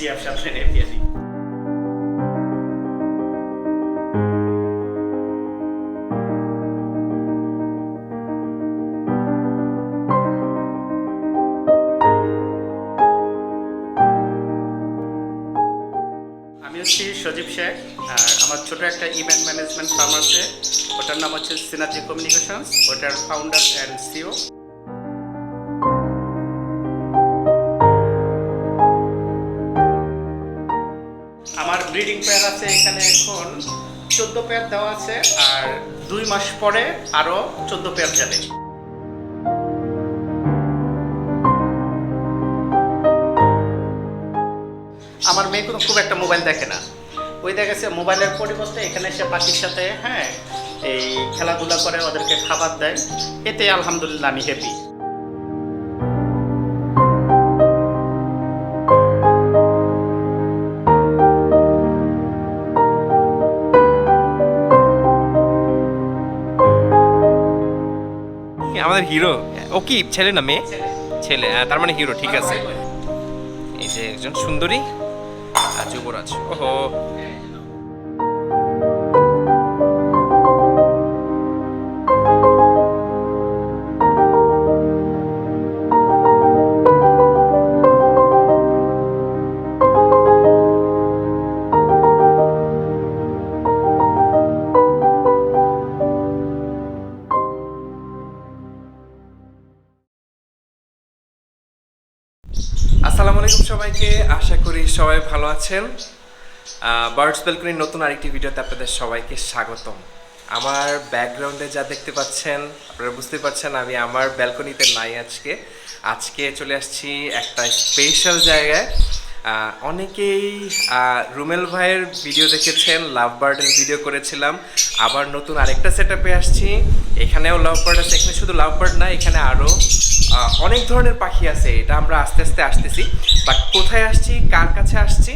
আমি হচ্ছি সজীব শেখ, আর আমার ছোট একটা ইভেন্ট ম্যানেজমেন্ট ফার্ম আছে। ওটার নাম হচ্ছে সিনার্জি কমিউনিকেশনস ওটার founder and CEO breeding pair আছে এখানে এখন, চোদ্দ পেয়ার দেওয়া আছে, আর দুই মাস পরে আরও চোদ্দ পেয়ার যাবে। আমার মেয়ে কোনো খুব একটা মোবাইল দেখে না। ওই দেখা গেছে মোবাইলের পরিবর্তে এখানে এসে পাখির সাথে হ্যাঁ এই খেলাধুলা করে, ওদেরকে খাবার দেয়। এতে আলহামদুলিল্লাহ আমি হ্যাপি হিরো ও কি? ছেলে না মেয়ে? ছেলে হ্যাঁ, তার মানে হিরো ঠিক আছে। এই যে একজন সুন্দরী আর যুবরাজ। ওহো। আছেন বার্ডস ব্যালকনির নতুন আরেকটি ভিডিওতে আপনাদের সবাইকে স্বাগতম। আমার ব্যাকগ্রাউন্ডে যা দেখতে পাচ্ছেন, আপনারা বুঝতে পারছেন আমি আমার ব্যালকনিতে নাই আজকে। আজকে চলে আসছি একটা স্পেশাল জায়গায়। অনেকেই রুমেল ভাইয়ের ভিডিও দেখেছেন লাভ বার্ডের ভিডিও করেছিলাম। আবার নতুন আরেকটা সেট আসছি। এখানেও লাভ বার্ড আছে, এখানে শুধু লাভ বার্ড না, এখানে আরও অনেক ধরনের পাখি আছে এটা আমরা আস্তে আস্তে আসতেছি। বাট কোথায় আসছি কার কাছে আসছি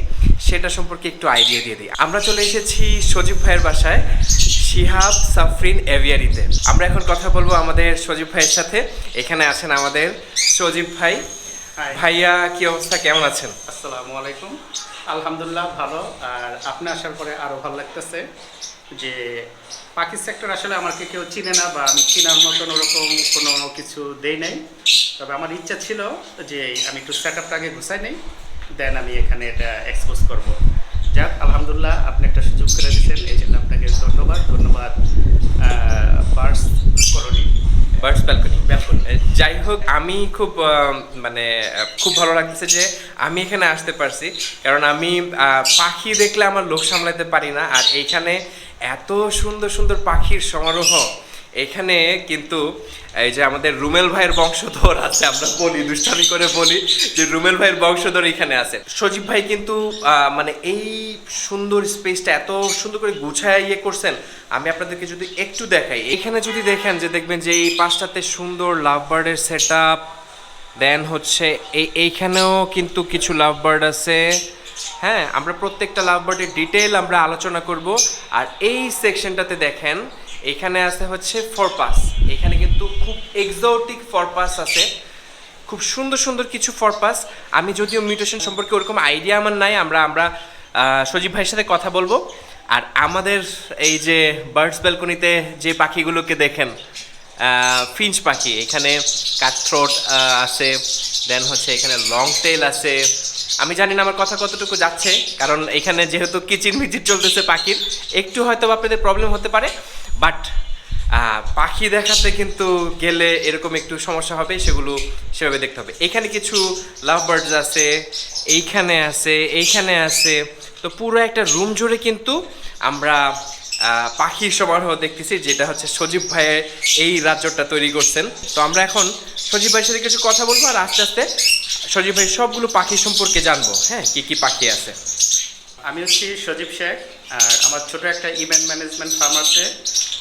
সেটা সম্পর্কে একটু আইডিয়া দিয়ে দিই। আমরা চলে এসেছি সজীব ভাইয়ের বাসায় শিহাব সাফরিন এভিয়ারিতে। আমরা এখন কথা বলব আমাদের সজীব ভাইয়ের সাথে। এখানে আছেন আমাদের সজীব ভাই। ভাইয়া কি অবস্থা? কেমন আছেন? আসসালামু আলাইকুম। আলহামদুলিল্লাহ ভালো। আর আপনি আসার পরে আরও ভালো লাগতেছে। যে পাখি সেক্টর আসলে আমাকে কেউ চিনে না বা আমি চিনার মতন ওরকম কোনো কিছু দেই নাই। তবে আমার ইচ্ছা ছিল যে আমি একটু সেট আপটা আগে ঘুষাই নেই দেন আমি এখানে এটা এক্সপোজ করব। যাক, আলহামদুলিল্লাহ আপনি একটা সুযোগ করে দিচ্ছেন এই জন্য আপনাকে ধন্যবাদ। ধন্যবাদ Birds Colony. Birds Balcony. Balcony যাই হোক আমি খুব মানে খুব ভালো লাগতেছে যে আমি এখানে আসতে পারছি। কারণ আমি পাখি দেখলে আমার লোক সামলাতে পারি না। আর এইখানে এত সুন্দর সুন্দর পাখির সমারোহ এখানে কিন্তু এই যে আমাদের রুমেল ভাইয়ের বংশধর আছে, আমরা বলি, দুষ্টামি করে বলি, যে রুমেল ভাইয়ের বংশধর এখানে আছে। সজীব ভাই কিন্তু মানে এই সুন্দর স্পেসটা এত সুন্দর করে গুছায় ইয়ে করছেন, আমি আপনাদেরকে যদি একটু দেখাই। এখানে যদি দেখেন যে দেখবেন যে এই পাঁচটাতে সুন্দর লাভ বার্ডের সেট আপ দেন হচ্ছে এই, এইখানেও কিন্তু কিছু লাভ বার্ড আছে। হ্যাঁ আমরা প্রত্যেকটা লাভ বার্ডের ডিটেল আমরা আলোচনা করব। আর এই সেকশনটাতে দেখেন এখানে আছে হচ্ছে ফরপাস এখানে কিন্তু খুব এক্সোটিক ফরপাস আছে। খুব সুন্দর সুন্দর কিছু ফরপাস আমি যদিও মিউটেশন সম্পর্কে ওরকম আইডিয়া আমার নাই, আমরা আমরা সজীব ভাইয়ের সাথে কথা বলব। আর আমাদের এই যে বার্ডস ব্যালকনিতে যে পাখিগুলোকে দেখেন ফিঞ্চ পাখি, এখানে কাঠথ্রোট আছে দেন হচ্ছে এখানে লং টেল আছে। আমি জানি না আমার কথা কতটুকু যাচ্ছে, কারণ এখানে যেহেতু কিচির মিচির চলতেছে পাখির, একটু হয়তো আপনাদের প্রবলেম হতে পারে বাট পাখি দেখাতে কিন্তু গেলে এরকম একটু সমস্যা হবে, সেগুলো সেভাবে দেখতে হবে। এখানে কিছু লাভ বার্ডস আছে, এইখানে আছে এইখানে আছে, তো পুরো একটা রুম জুড়ে কিন্তু আমরা পাখির সমারোহ দেখতেছি, যেটা হচ্ছে সজীব ভাইয়ের এই রাজ্যটা তৈরি করছেন। তো আমরা এখন সজীব ভাইয়ের সাথে কিছু কথা বলব, আর আস্তে আস্তে সজীব ভাই, সবগুলো পাখি সম্পর্কে জানব। হ্যাঁ কি কি পাখি আছে? আমি হচ্ছি সজীব শেখ, আর আমার ছোট একটা ইভেন্ট ম্যানেজমেন্ট ফার্ম আছে।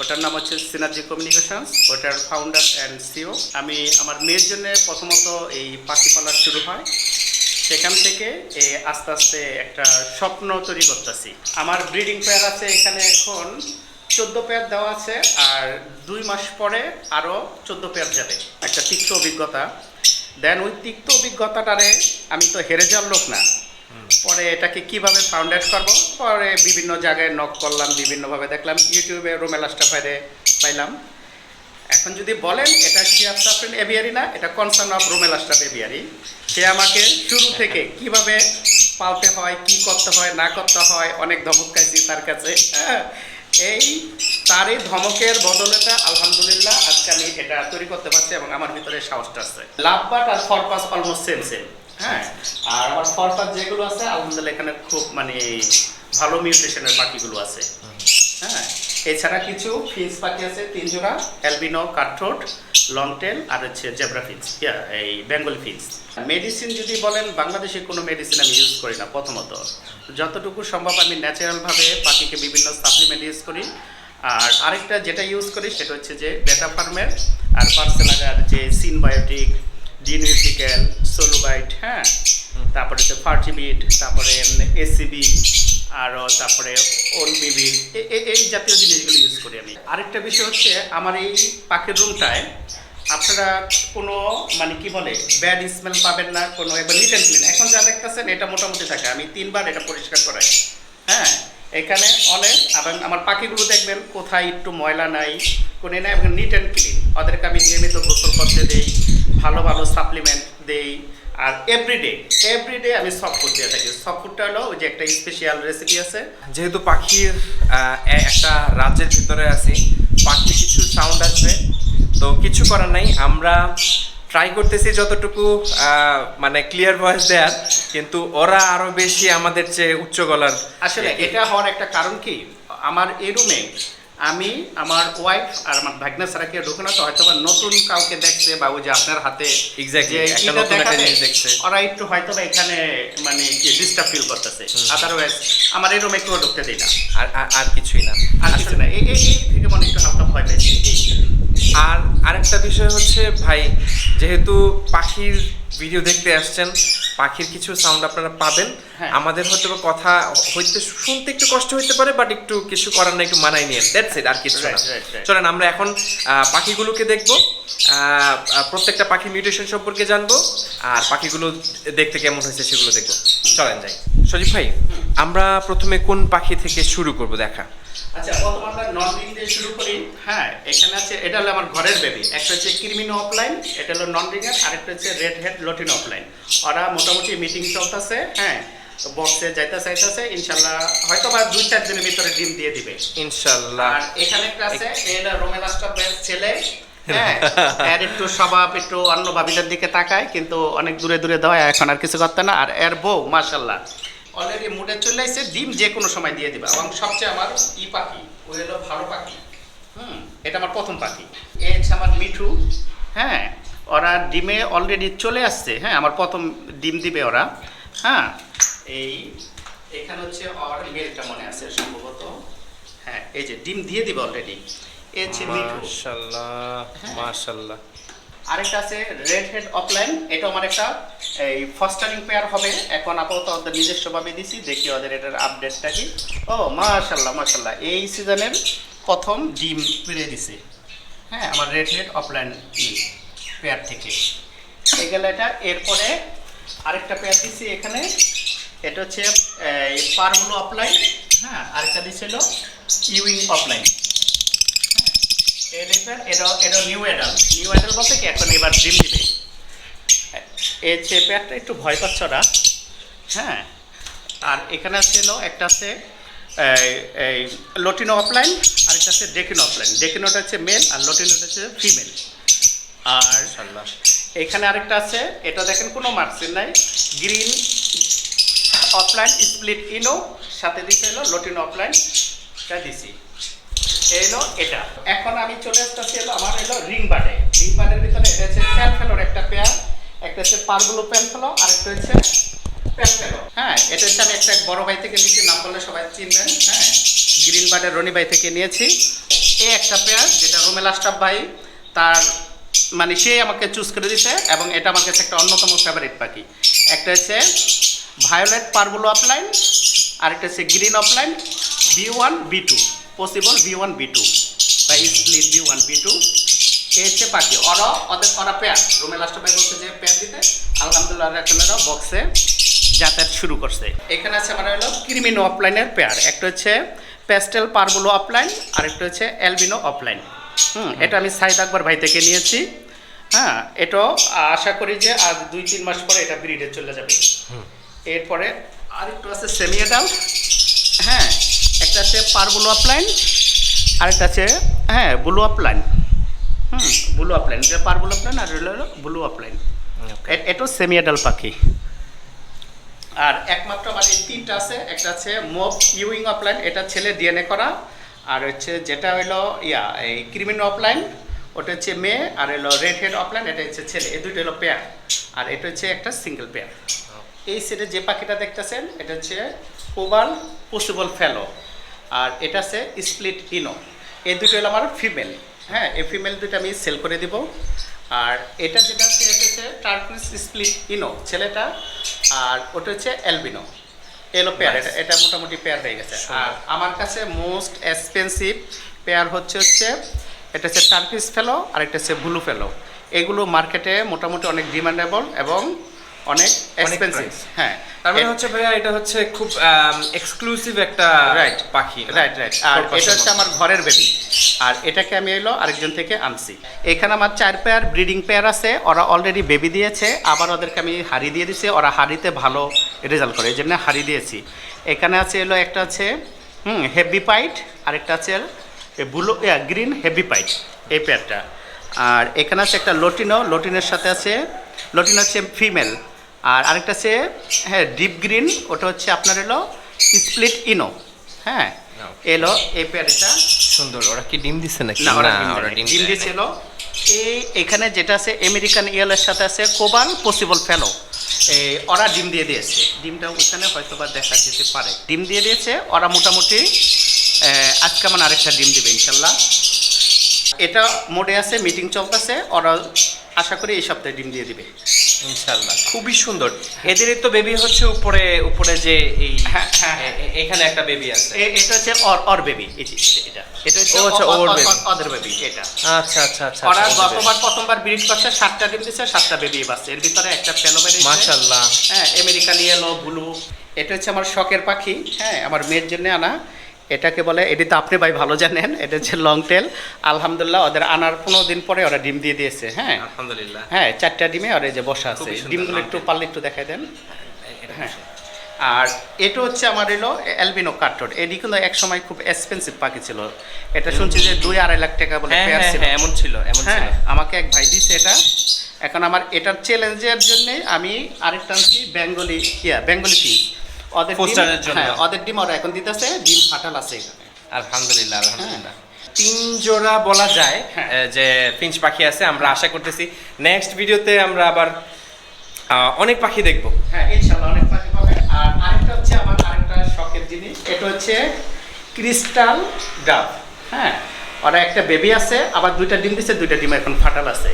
ওটার নাম হচ্ছে সিনার্জি কমিউনিকেশনস ওটার ফাউন্ডার অ্যান্ড সিও আমি আমার মেয়ের জন্য প্রথমত এই পাখি পালা শুরু হয়। সেখান থেকে আস্তে আস্তে একটা স্বপ্ন তৈরি করতেছি। আমার ব্রিডিং পেয়ার আছে এখানে এখন চোদ্দ পেয়ার দেওয়া আছে, আর দুই মাস পরে আরও চোদ্দ পেয়ার যাবে। একটা তিক্ত অভিজ্ঞতা। দেন ওই তিক্ত অভিজ্ঞতাটারে আমি তো হেরে যাওয়ার লোক না। পরে এটাকে কীভাবে ফাউন্ডেড করব? পরে বিভিন্ন জায়গায় নক করলাম বিভিন্নভাবে দেখলাম ইউটিউবে রোমেলাসটা বাইরে পাইলাম। এখন যদি বলেন এটা শিয়াব সাফরিন এভিয়ারি না? এটা কনসার্ন অফ রোমেলাস্টাফ এভিয়ারি সে আমাকে শুরু থেকে কীভাবে পালতে হয় কি করতে হয় না করতে হয় অনেক ধমক খাইছি তার কাছে। হ্যাঁ, এই তার এই ধমকের বদলেটা আলহামদুলিল্লাহ আজকে আমি এটা তৈরি করতে পারছি এবং আমার ভিতরে সাহসটা আছে। লাভবাট আর ফরপাস অলমোস্ট সেম সেম হ্যাঁ? আর আমার ফরপাস যেগুলো আছে, আলহামদুলিল্লাহ এখানে খুব মানে ভালো মিউটেশনের পাখিগুলো আছে। হ্যাঁ? এছাড়া কিছু ফিন্স পাখি আছে, তিন জোড়া অ্যালবিনো কাঠঠোঁট লং টেল আর হচ্ছে জেব্রা ফিন্স এই বেঙ্গল ফিন্স মেডিসিন যদি বলেন বাংলাদেশে কোনো মেডিসিন আমি ইউজ করি না প্রথমত। যতটুকু সম্ভব আমি ন্যাচারালভাবে পাখিকে বিভিন্ন সাপ্লিমেন্ট ইউজ করি। আর আরেকটা যেটা ইউজ করি সেটা হচ্ছে যে বেটা ফার্মের আর পার্সেলাগার যে সিনবায়োটিক ডিনিউট্রিক্যাল সোলোবাইট হ্যাঁ? তারপরে হচ্ছে ফার্টিবিট তারপরে এসিবি আরও তারপরে ওলবিবি এই জাতীয় জিনিসগুলো ইউজ করি আমি। আরেকটা বিষয় হচ্ছে আমার এই পাখির রুমটায় আপনারা কোনো মানে কি বলে ব্যাড স্মেল পাবেন না, কোনো এবার নিট অ্যান্ড ক্লিন এখন যা দেখতেছেন, এটা মোটামুটি থাকে। আমি তিনবার এটা পরিষ্কার করাই। হ্যাঁ? এখানে অনেক, এবং আমার পাখিগুলো দেখবেন, কোথায় একটু ময়লা নাই, কোনো নাই, এবং নিট অ্যান্ড ক্লিন ওদেরকে আমি নিয়মিত গোসল করতে দেই, ভালো ভালো সাপ্লিমেন্ট দেই। আর এভরিডে এভরিডে আমি সফট ফুড দিয়ে থাকি। সফট ফুডটা হলো ওই যে একটা স্পেশাল রেসিপি আছে। যেহেতু পাখির একটা রাজ্যের ভিতরে আছি, পাখির কিছু সাউন্ড আসবে। তো কিছু করার নাই আমরা ট্রাই করতেছি যতটুকু মানে ক্লিয়ার ভয়েস দেওয়ার কিন্তু ওরা আরও বেশি আমাদের চেয়ে উচ্চ গলার আসলে এটা হওয়ার একটা কারণ কি? আমার এই রুমে আমি আমার ওয়াইফ আর আমার ভাগনা কেউ ঢুকে না তো হয়তো বা নতুন কাউকে দেখছে বা ওই যে আপনার হাতে Exactly, যে একটা নতুন একটা জিনিস দেখছে। ওরা একটু হয়তো বা এখানে মানে কি ডিস্টার্ব ফিল করতেছে। আদারওয়াইজ আমার এই রুমে কেউ ঢুকতে দেয় না। আর আর- কিছুই না। আর কিছু না। এই থেকে মনে একটু হালকা ভয় এই আর আরেকটা বিষয় হচ্ছে ভাই যেহেতু পাখির ভিডিও দেখতে আসছেন পাখির কিছু সাউন্ড আপনারা পাবেন। হ্যাঁ। আমাদের হয়তো বা কথা হইতে শুনতে একটু কষ্ট হইতে পারে বাট একটু কিছু করার না একটু মানাই নিয়ে দ্যাটস ইট আর কিছু না. চলেন আমরা এখন পাখিগুলোকে দেখব প্রত্যেকটা পাখি মিউটেশন সম্পর্কে জানব আর পাখিগুলো দেখতে কেমন হয়েছে সেগুলো দেখব। চলেন যাই। সজীব ভাই আমরা প্রথমে কোন পাখি থেকে শুরু করব দেখা? আচ্ছা প্রথম আমরা নন দিয়ে শুরু করি। হ্যাঁ এখানে আছে এটা হলো আমার ঘরের বেবি একটা হচ্ছে ক্রিমিনো অফলাইন এটা হলো নন রিংয়ের আরেকটা হচ্ছে রেড হেড লটিন অফলাইন ওরা মোটামুটি মিটিং চলতেছে হ্যাঁ বক্সে যাইতে চাইতেছে ইনশাল্লাহ হয়তো বা দুই চার দিনের ভিতরে ডিম দিয়ে দিবে। ইনশাল্লাহ। আর এখানে একটা আছে এটা রোমেন আস্টাবের ছেলে হ্যাঁ। এর একটু স্বভাব একটু অন্য ভাবিদের দিকে তাকায় কিন্তু অনেক দূরে দূরে দেওয়া এখন আর কিছু করতে না আর এর বউ মাশাল্লাহ। অলরেডি মুডে চলে আসছে ডিম যে কোনো সময় দিয়ে দিবে। এবং সবচেয়ে আমার ই পাখি ওই হলো ভালো পাখি। হুম এটা আমার প্রথম পাখি। এ হচ্ছে আমার মিঠু। হ্যাঁ ওরা ডিমে অলরেডি চলে আসছে। হ্যাঁ আমার প্রথম ডিম দিবে ওরা। হ্যাঁ এই এখানে হচ্ছে ওর মেলটা মনে আছে সম্ভবত। হ্যাঁ এই যে ডিম দিয়ে দিবে অলরেডি এ হচ্ছে মিঠু। মাশাল্লাহ মাশাল্লাহ। আরেকটা আছে রেড হেড অফলাইন এটা আমার একটা, এই ফস্টারিং পেয়ার হবে। এখন আপাতত ওদের নিজস্বভাবে দিছি, দেখি ওদের এটার আপডেটটা কি। ও, মাশাল্লাহ মাশাল্লাহ, এই সিজনের প্রথম ডিম পেরে দিছে। হ্যাঁ আমার রেড হেড অফলাইন পেয়ার থেকে। এই গেল এটা, এরপরে আরেকটা পেয়ার দিছি এখানে। এটা হচ্ছে পারগুলো অফলাইন হ্যাঁ আরেকটা দিছিল ইউইং অফলাইন এলিফ্যান্ট এটা এটা নিউ অ্যাডাল নিউ অ্যাডাল বলতে কি এখন এবার ডিম দিবে। এই যে পেয়ারটা একটু ভয় পাচ্ছ ওরা হ্যাঁ। আর এখানে ছিল একটা আছে এই- লটিনো অফলাইন আর একটা আছে ডেকিনো অফলাইন ডেকিনোটা হচ্ছে মেল আর লটিনোটা হচ্ছে ফিমেল আর এখানে আরেকটা আছে এটা দেখেন কোনো মার্কসিন নাই। গ্রিন অফলাইন স্প্লিট ইনো সাথে দিতে হলো লটিন অফলাইনটা দিছি। এলো এটা। এখন আমি চলে আসতেছি এলো, আমার এলো রিং বার্ডে রিং বার্ডের ভিতরে এটা হচ্ছে প্যান ফেলোর একটা পেয়ার একটা হচ্ছে পারগুলো প্যান ফেলো আর একটা হচ্ছে প্যান ফেলো হ্যাঁ এটা হচ্ছে আমি একটা বড় ভাই থেকে নিয়েছি, নাম বললে সবাই চিনবেন। হ্যাঁ গ্রিন বার্ডের রনি ভাই থেকে নিয়েছি। এই একটা পেয়ার যেটা রুমেল আশরাফ ভাই, তার মানে সে আমাকে চুজ করে দিছে এবং এটা আমার কাছে একটা অন্যতম ফেভারিট পাখি। একটা হচ্ছে ভায়োলেট পারবুলো অফলাইন আরেকটা হচ্ছে green opaline B one B two possible B one B two বা split B one B two এই হচ্ছে পাখি ওরা ওদের ওরা পেয়ার রুমে লাস্ট ভাই বলছে যে পেয়ার দিতে। আলহামদুলিল্লাহ এরা বক্সে যাতায়াত শুরু করছে। এখানে আছে আমার হলো ক্রিমিনো অফলাইনের পেয়ার একটা হচ্ছে প্যাস্টেল পারবুলো অফলাইন আর একটা হচ্ছে অ্যালবিনো অফলাইন হুম এটা আমি সাইদ আকবর ভাই থেকে নিয়েছি। হ্যাঁ এটাও আশা করি যে আর দুই তিন মাস পরে এটা ব্রিডে চলে যাবে। এরপরে আরেকটু আছে সেমি অ্যাডাল্ট হ্যাঁ একটা আছে পার পারবুলো অফলাইন আরেকটা আছে হ্যাঁ blue opaline hmm blue opaline এটা পারবুলো অফলাইন আর হলো ব্লু অফলাইন এ- এটাও সেমি অ্যাডাল্ট পাখি। আর একমাত্র আমার এই তিনটা আছে একটা আছে মোভ ইউইং অফলাইন এটা ছেলে ডিএনএ করা। আর হচ্ছে যেটা হলো ইয়া এই ক্রিমিন অফলাইন ওটা হচ্ছে মেয়ে আর হলো রেড হেড অফলাইন এটা হচ্ছে ছেলে। এই দুটো হলো পেয়ার আর এটা হচ্ছে একটা সিঙ্গেল পেয়ার এই সেটে যে পাখিটা দেখতেছেন এটা হচ্ছে কোবাল পসিবল ফেলো। আর এটা আছে স্প্লিট ইনো এই দুটো হলো আমার ফিমেল হ্যাঁ এই ফিমেল দুটো আমি সেল করে দিব। আর এটা যেটা আছে এটা হচ্ছে টার্কিস স্প্লিট ইনো ছেলেটা। আর ওটা হচ্ছে অ্যালবিনো এলো পেয়ার এটা এটা মোটামুটি পেয়ার হয়ে গেছে। আর আমার কাছে মোস্ট এক্সপেন্সিভ পেয়ার হচ্ছে হচ্ছে এটা হচ্ছে টার্কিস ফেলো আর একটা হচ্ছে ব্লু ফেলো। এগুলো মার্কেটে মোটামুটি অনেক ডিমান্ডেবল এবং অনেক এক্সপেন্সিভ হ্যাঁ। তার মানে হচ্ছে ভাইয়া এটা হচ্ছে খুব এক্সক্লুসিভ একটা Right. পাখি। রাইট রাইট আর এটা হচ্ছে আমার ঘরের বেবি আর এটাকে আমি এলো আরেকজন থেকে আনছি। এখানে আমার চার পেয়ার ব্রিডিং পেয়ার আছে ওরা অলরেডি বেবি দিয়েছে। আবার ওদেরকে আমি হাড়ি দিয়ে দিয়েছি ওরা হাড়িতে ভালো রেজাল্ট করে এই জন্য হাড়ি দিয়েছি। এখানে আছে এলো একটা আছে হুম হেভি পাইট আরেকটা আছে ব্লু গ্রিন হেভি পাইট এই পেয়ারটা আর এখানে আছে একটা লটিনো লটিনের সাথে আছে লটিনো হচ্ছে ফিমেল আর আরেকটা আছে হ্যাঁ ডিপ গ্রিন ওটা হচ্ছে আপনার এলো স্প্লিট ইনো হ্যাঁ এলো এই পেয়ারটা। সুন্দর ওরা কি ডিম দিচ্ছে নাকি? না ওরা ডিম দেয় দিয়েছিল। এই এখানে যেটা আছে আমেরিকান ইয়েলের সাথে আছে কোবাল পসিবল ফেলো এই ওরা ডিম দিয়ে দিয়েছে। ডিমটা ওইখানে হয়তো বা দেখা যেতে পারে। ডিম দিয়ে দিয়েছে ওরা মোটামুটি আজকে আমার আরেকটা ডিম দিবে ইনশাল্লাহ। এটা মোডে আছে মিটিং চলতেছে ওরা আশা করি এই সপ্তাহে ডিম দিয়ে দিবে। ইনশাআল্লাহ। খুবই সুন্দর। এদের তো বেবি হচ্ছে উপরে উপরে যে এই হ্যাঁ, হ্যাঁ, এখানে একটা বেবি আছে। এটা হচ্ছে অর অর বেবি এটা। এটা হচ্ছে আচ্ছা, ওর। অদের বেবি এটা। আচ্ছা আচ্ছা আচ্ছা ওরা গতবার প্রথমবার ব্রিড করছে সাতটা ডিম সাতটা বেবি বাচ্চা এর ভিতরে একটা ফেলো মাশাআল্লাহ। হ্যাঁ আমেরিকান ইয়েলো ব্লু এটা হচ্ছে আমার শখের পাখি। হ্যাঁ আমার মেয়ের জন্য আনা। এটাকে বলে এটি তো আপনি ভাই ভালো জানেন এটা হচ্ছে লং টেল আলহামদুলিল্লাহ ওদের আনার পনেরো দিন পরে ওরা ডিম দিয়ে দিয়েছে হ্যাঁ। আলহামদুলিল্লাহ। হ্যাঁ চারটা ডিমে ওরা যে বসা আছে। ডিমগুলো একটু। পারলে একটু দেখাই দেন। হ্যাঁ আর এটা হচ্ছে আমার এলো অ্যালবিনো কার্টড এটি কিন্তু এক সময় খুব এক্সপেন্সিভ পাখি ছিল। এটা শুনছি যে দুই আড়াই লাখ টাকা বলে হ্যাঁ পেয়ার হ্যাঁ ছিল। হ্যাঁ এমন ছিল এমন ছিল। হ্যাঁ আমাকে এক ভাই দিছে এটা। এখন আমার এটার চ্যালেঞ্জের জন্য আমি আরেকটা আনছি বেঙ্গলি ইয়া বেঙ্গলি পিস ওদের Poster-এর জন্য। হ্যাঁ ওদের ডিম ওরা এখন দিতেছে ডিম ফাটাল আছে এখানে। আলহামদুলিল্লাহ আলহামদুলিল্লাহ। তিন জোড়া বলা যায় হ্যাঁ। যে ফিঞ্চ পাখি আছে আমরা আশা করতেছি নেক্সট ভিডিওতে আমরা আবার অনেক পাখি দেখব। হ্যাঁ ইনশাআল্লাহ অনেক পাখি পাবেন। আর আরেকটা হচ্ছে আমার আরেকটা শখের জিনিস এটা হচ্ছে ক্রিস্টাল ডাব হ্যাঁ ওরা একটা বেবি আছে আবার দুইটা ডিম দিচ্ছে দুইটা ডিম এখন ফাটাল আছে।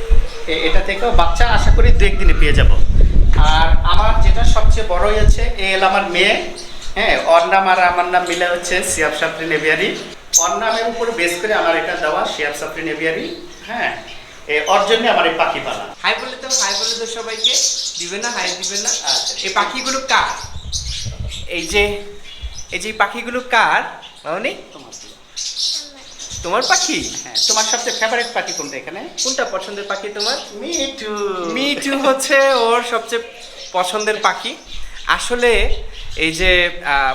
এটা থেকেও বাচ্চা আশা করি দু একদিনে পেয়ে যাব। আর আমার যেটা সবচেয়ে বড় হচ্ছে এ এল আমার মেয়ে। হ্যাঁ ওর নাম আর আমার নাম মিলে হচ্ছে সিয়াব সাপ্রি নেবিয়ারি ওর নামের উপর বেস করে আমার এটা দেওয়া সিয়াব সাপ্রি নেবিয়ারি হ্যাঁ এ ওর জন্য আমার এই পাখি পালা হাই বলে তো হাই বলে তো সবাইকে। দিবে না হাই দিবে না। আচ্ছা। এই পাখিগুলো কার? এই যে এই যে পাখিগুলো কার? মামনি তোমার। তোমার পাখি? হ্যাঁ তোমার সবচেয়ে ফেভারিট পাখি কোনটা এখানে? কোনটা পছন্দের পাখি তোমার? মিটু মিটু হচ্ছে ওর সবচেয়ে পছন্দের পাখি। আসলে এই যে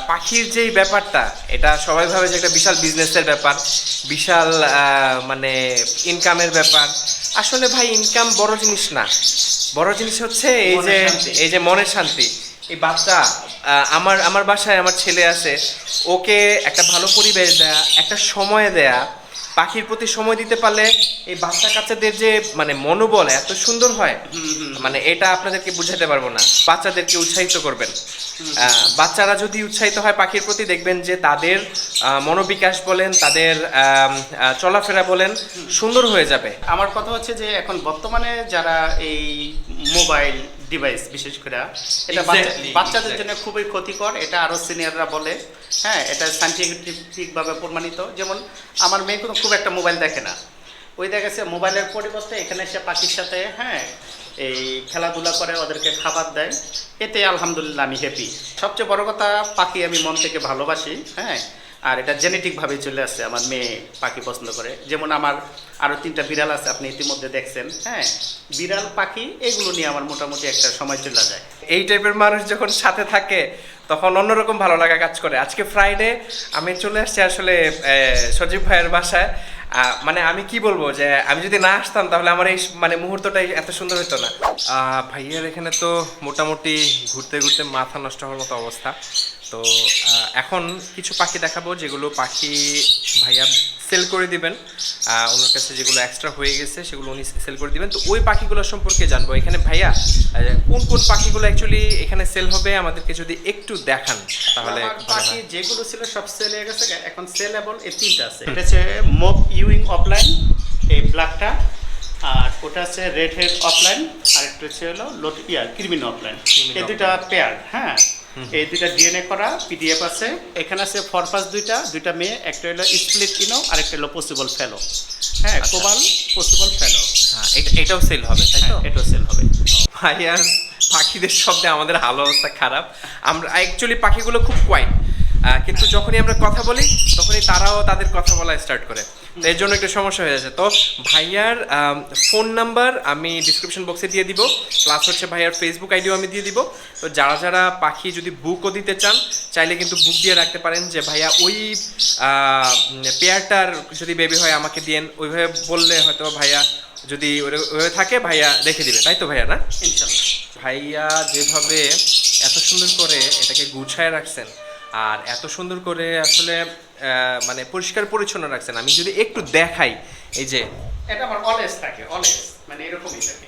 পাখির যেই ব্যাপারটা এটা সবাই ভাবে যে একটা বিশাল বিজনেসের ব্যাপার বিশাল মানে ইনকামের ব্যাপার। আসলে ভাই ইনকাম বড় জিনিস না। বড় জিনিস হচ্ছে এই যে এই যে মনের শান্তি। এই বাচ্চা আমার আমার বাসায় আমার ছেলে আছে ওকে একটা ভালো পরিবেশ দেয়া একটা সময় দেয়া পাখির প্রতি সময় দিতে পারলে এই বাচ্চা কাচ্চাদের যে মানে মনোবল এত সুন্দর হয় মানে এটা আপনাদেরকে বুঝাতে পারব না। বাচ্চাদেরকে উৎসাহিত করবেন। বাচ্চারা যদি উৎসাহিত হয় পাখির প্রতি দেখবেন যে তাদের মনোবিকাশ বলেন তাদের চলাফেরা বলেন সুন্দর হয়ে যাবে। আমার কথা হচ্ছে যে এখন বর্তমানে যারা এই মোবাইল ডিভাইস বিশেষ করে। এটা বাচ্চাদের জন্য খুবই ক্ষতিকর এটা আরও সিনিয়ররা বলে। হ্যাঁ এটা সাইন্টিফিকভাবে প্রমাণিত। যেমন আমার মেয়ে কোনো খুব একটা মোবাইল দেখে না। ওই দেখা গেছে মোবাইলের পরিবর্তে এখানে এসে পাখির সাথে হ্যাঁ এই খেলাধুলা করে, ওদেরকে খাবার দেয়। এতে আলহামদুলিল্লাহ আমি হ্যাপি সবচেয়ে বড় কথা, পাখি আমি মন থেকে ভালোবাসি হ্যাঁ আর এটা জেনেটিকভাবে চলে আসছে আমার মেয়ে পাখি পছন্দ করে। যেমন আমার আরও তিনটা বিড়াল আছে, আপনি ইতিমধ্যে দেখছেন হ্যাঁ বিড়াল, পাখি, এগুলো নিয়ে আমার মোটামুটি একটা সময় চলে যায়। এই টাইপের মানুষ যখন সাথে থাকে, তখন অন্যরকম ভালো লাগা কাজ করে। আজকে ফ্রাইডে আমি চলে আসছি আসলে সজীব ভাইয়ের বাসায়। মানে আমি কি বলব যে, আমি যদি না আসতাম তাহলে আমার এই মানে মুহূর্তটাই এত সুন্দর হতো না। ভাইয়ার এখানে তো মোটামুটি ঘুরতে ঘুরতে মাথা নষ্ট হওয়ার মতো অবস্থা। তো এখন কিছু পাখি দেখাবো যেগুলো পাখি ভাইয়া সেল করে দিবেন। ওনার কাছে যেগুলো এক্সট্রা হয়ে গেছে সেগুলো উনি সেল করে দিবেন। তো ওই পাখিগুলো সম্পর্কে জানব। এখানে ভাইয়া কোন কোন পাখিগুলো অ্যাকচুয়ালি এখানে সেল হবে আমাদেরকে যদি একটু দেখান তাহলে পাখি যেগুলো ছিল সব সেল হয়ে গেছে এখন সেলেবল এই তিনটা আছে। এটা হচ্ছে মপ ইউইং অফলাইন এই ব্ল্যাকটা আর ওটা আছে রেড হেড অফলাইন আর একটা হচ্ছে হলো লোট ইয়ার ক্রিমিন অফলাইন এই দুইটা পেয়ার হ্যাঁ। এই দুইটা ডিএনএ করা পিডিএফ আছে। এখানে আছে ফরফাস দুইটা দুইটা মেয়ে একটা হলো স্প্লিট কিনো আর একটা হলো পসিবল ফেলো হ্যাঁ কোবাল পসিবল ফেলো হ্যাঁ এটাও সেল হবে তাই তো? এটাও সেল হবে। ভাই আর পাখিদের শব্দে আমাদের হাল অবস্থা খারাপ। আমরা অ্যাকচুয়ালি পাখিগুলো খুব কোয়াইট কিন্তু যখনই আমরা কথা বলি তখনই তারাও তাদের কথা বলা স্টার্ট করে। তো এর জন্য একটু সমস্যা হয়ে যাচ্ছে। তো ভাইয়ার ফোন নাম্বার আমি ডিসক্রিপশন বক্সে দিয়ে দিব প্লাস হচ্ছে ভাইয়ার ফেসবুক আইডিও আমি দিয়ে দিব। তো যারা যারা পাখি যদি বুকও দিতে চান চাইলে কিন্তু বুক দিয়ে রাখতে পারেন যে ভাইয়া ওই পেয়ারটার যদি বেবি হয় আমাকে দিয়েন। ওইভাবে বললে হয়তো ভাইয়া যদি ওরে- ওইভাবে থাকে ভাইয়া রেখে দিবে। তাই তো ভাইয়া না? ইনশাল্লাহ। ভাইয়া যেভাবে এত সুন্দর করে এটাকে গুছায় রাখছেন আর এত সুন্দর করে আসলে আহ, মানে পরিষ্কার পরিচ্ছন্ন রাখছেন। আমি যদি একটু দেখাই এই যে এটা আমার অলওয়েজ থাকে অলওয়েজ মানে এরকমই থাকে।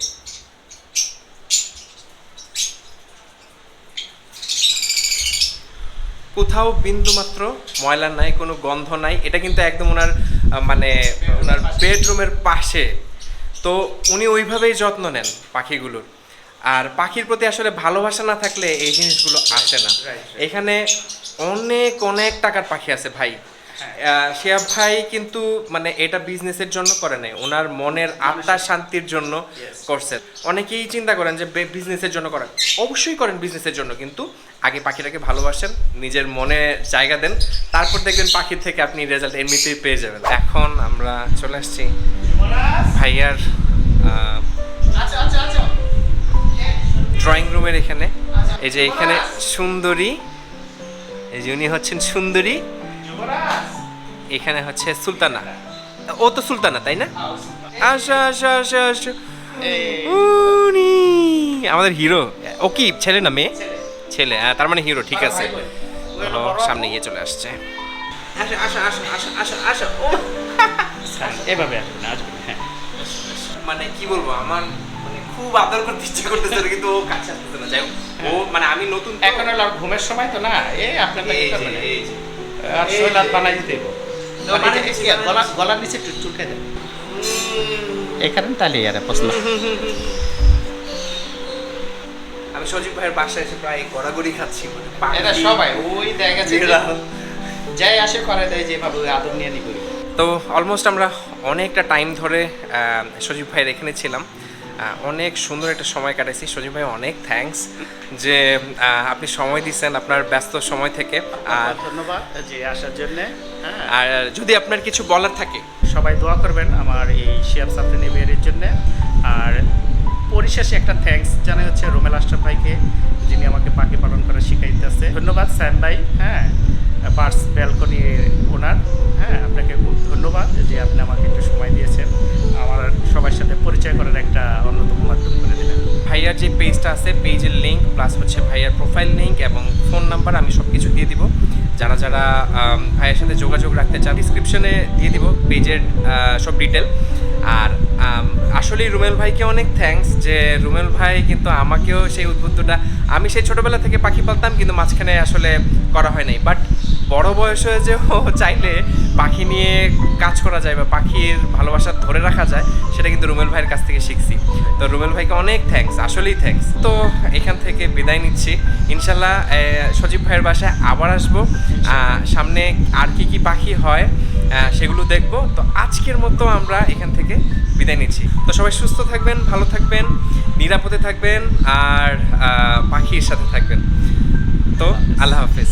কোথাও বিন্দু মাত্র ময়লা নাই কোনো গন্ধ নাই। এটা কিন্তু একদম ওনার মানে ওনার বেডরুমের পাশে। তো উনি ওইভাবেই যত্ন নেন পাখিগুলোর। আর পাখির প্রতি আসলে ভালোবাসা না থাকলে এই জিনিসগুলো আসে না. এখানে অনেক অনেক টাকার পাখি আছে ভাই। আহ, শিয়াব ভাই কিন্তু মানে এটা বিজনেসের জন্য করে নাই। ওনার মনের আত্মার শান্তির জন্য করছেন। অনেকেই চিন্তা করেন যে বিজনেসের জন্য করেন। অবশ্যই করেন বিজনেসের জন্য কিন্তু আগে পাখিটাকে ভালোবাসেন নিজের মনে জায়গা দেন তারপর দেখবেন পাখির থেকে আপনি রেজাল্ট এমনিতেই পেয়ে যাবেন। এখন আমরা চলে আসছি ভাইয়ার আচ্ছা আচ্ছা আচ্ছা। ড্রয়িং রুমের এখানে। এই যে এখানে সুন্দরী এই যে উনি হচ্ছেন সুন্দরী। এখানে হচ্ছে সুলতানা। ও তো সুলতানা তাই না? আসো আসো আসো আসো। উনি আমাদের হিরো। ও কি ছেলে না মেয়ে? ছেলে। হ্যাঁ তার মানে হিরো ঠিক আছে। সামনে গিয়ে চলে আসছে। এভাবে হ্যাঁ। মানে কি বলব আমার খুব আদর করতে ইচ্ছে করতেছে কিন্তু ও কাছে আসতেছে না। যাই ও মানে আমি নতুন। এখন হলো ঘুমের সময় তো না এই আপনার এই কি যে, করবেন এই যে। আর এই বানাই দিতে মানে এই বানাই গলা গলার নিচে চুলকে দেন। উম, এখানে তাহলে ইয়ারে পছন্দ আমি সজীব ভাইয়ের বাসায় এসে প্রায় গড়াগড়ি খাচ্ছি মানে এটা সবাই ওই দেখা যাই আসে করে দেয় যেভাবে আদর নিয়ে নি তো অলমোস্ট আমরা অনেকটা টাইম ধরে সজীব ভাইয়ের এখানে ছিলাম। অনেক সুন্দর একটা সময় কাটাইছি। সজীব ভাই অনেক থ্যাঙ্কস যে আপনি সময় দিচ্ছেন আপনার ব্যস্ত সময় থেকে। আর ধন্যবাদ যে আসার জন্য হ্যাঁ। আর যদি আপনার কিছু বলার থাকে। সবাই দোয়া করবেন আমার এই শিয়াব সাফরিনী বিয়ের জন্য। আর পরিশেষে একটা থ্যাঙ্কস জানাই হচ্ছে রোমেল আশরাফ ভাইকে যিনি আমাকে পাখি পালন করা শিখাইতেছে। ধন্যবাদ স্যাম ভাই হ্যাঁ। Birds Balcony owner. হ্যাঁ আপনাকে খুব ধন্যবাদ যে আপনি আমাকে একটু সময় দিয়েছেন। আমার সবার সাথে পরিচয় করার একটা অন্যতম মাধ্যম করে দিলেন। ভাইয়ার যে পেজটা আছে পেজের লিঙ্ক প্লাস হচ্ছে ভাইয়ার প্রোফাইল লিঙ্ক এবং ফোন নাম্বার আমি সব কিছু দিয়ে দিব। যারা যারা ভাইয়ের সাথে যোগাযোগ রাখতে চান ডিসক্রিপশনে দিয়ে দিব পেজের সব ডিটেল আর আম, আসলেই রুমেল ভাইকে অনেক থ্যাঙ্কস যে রুমেল ভাই কিন্তু আমাকেও সেই উদ্বুদ্ধটা আমি সেই ছোটোবেলা থেকে পাখি পালতাম কিন্তু মাঝখানে আসলে করা হয় নাই। বাট বড় বয়স হয়ে যে চাইলে পাখি নিয়ে কাজ করা যায় বা পাখির ভালোবাসা ধরে রাখা যায়, সেটা কিন্তু রুমেল ভাইয়ের কাছ থেকে শিখছি। তো রুমেল ভাইকে অনেক থ্যাঙ্কস আসলেই থ্যাঙ্কস তো এখান থেকে বিদায় নিচ্ছি। ইনশাল্লাহ সজীব ভাইয়ের বাসায় আবার আসব। সামনে আর কি কি পাখি হয় সেগুলো দেখব। তো আজকের মতো আমরা এখান থেকে বিদায় নিচ্ছি। তো সবাই সুস্থ থাকবেন, ভালো থাকবেন, নিরাপদে থাকবেন, আর পাখির সাথে থাকবেন। তো আল্লাহ হাফেজ।